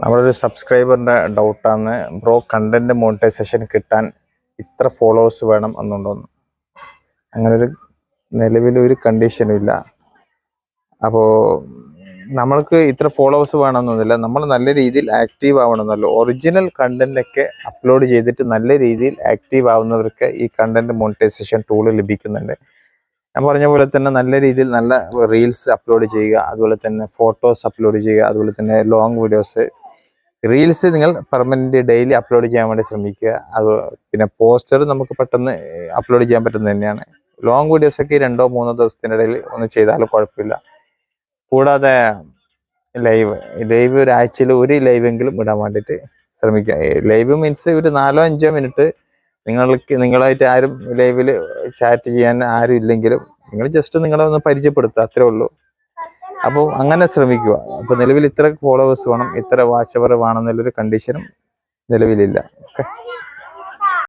നമ്മളൊരു സബ്സ്ക്രൈബറിന്റെ ഡൗട്ടാണ് ബ്രോ കണ്ടന്റ് മോണിറ്റൈസേഷൻ കിട്ടാൻ ഇത്ര ഫോളോവേഴ്സ് വേണം എന്നുണ്ടോന്ന് അങ്ങനൊരു നിലവിലൊരു കണ്ടീഷനും ഇല്ല. അപ്പോൾ നമ്മൾക്ക് ഇത്ര ഫോളോവേഴ്സ് വേണമെന്നൊന്നുമില്ല. നമ്മൾ നല്ല രീതിയിൽ ആക്റ്റീവ് ആവണമെന്നല്ലോ. ഒറിജിനൽ കണ്ടന്റൊക്കെ അപ്ലോഡ് ചെയ്തിട്ട് നല്ല രീതിയിൽ ആക്റ്റീവ് ആവുന്നവർക്ക് ഈ കണ്ടന്റ് മോണിറ്റൈസേഷൻ ടൂൾ ലഭിക്കുന്നുണ്ട്. ഞാൻ പറഞ്ഞ പോലെ തന്നെ നല്ല രീതിയിൽ നല്ല റീൽസ് അപ്ലോഡ് ചെയ്യുക അതുപോലെ തന്നെ ഫോട്ടോസ് അപ്ലോഡ് ചെയ്യുക അതുപോലെ തന്നെ ലോങ് വീഡിയോസ് റീൽസ് നിങ്ങൾ പെർമനന്റ് ഡെയിലി അപ്ലോഡ് ചെയ്യാൻ വേണ്ടി ശ്രമിക്കുക. അത് പിന്നെ പോസ്റ്റർ നമുക്ക് പെട്ടെന്ന് അപ്ലോഡ് ചെയ്യാൻ പറ്റുന്നത് തന്നെയാണ്. ലോങ് വീഡിയോസൊക്കെ രണ്ടോ മൂന്നോ ദിവസത്തിനിടയിൽ ഒന്ന് ചെയ്താലും കുഴപ്പമില്ല. കൂടാതെ ലൈവ് ലൈവ് ഒരാഴ്ചയിൽ ഒരു ലൈവെങ്കിലും ഇടാൻ വേണ്ടിയിട്ട് ശ്രമിക്കുക. ലൈവ് മീൻസ് ഒരു നാലോ അഞ്ചോ മിനിറ്റ് നിങ്ങൾക്ക് നിങ്ങളായിട്ട് ആരും ലൈവിൽ ചാറ്റ് ചെയ്യാൻ ആരും ഇല്ലെങ്കിലും നിങ്ങൾ ജസ്റ്റ് നിങ്ങളെ ഒന്ന് പരിചയപ്പെടുത്തുക അത്രേ ഉള്ളൂ. അപ്പോൾ അങ്ങനെ ശ്രമിക്കുക. അപ്പോൾ നിലവിൽ ഇത്ര ഫോളോവേഴ്സ് വേണം ഇത്ര വാച്ച് അവർ വേണം എന്നുള്ളൊരു കണ്ടീഷനും നിലവിലില്ല. ഓക്കെ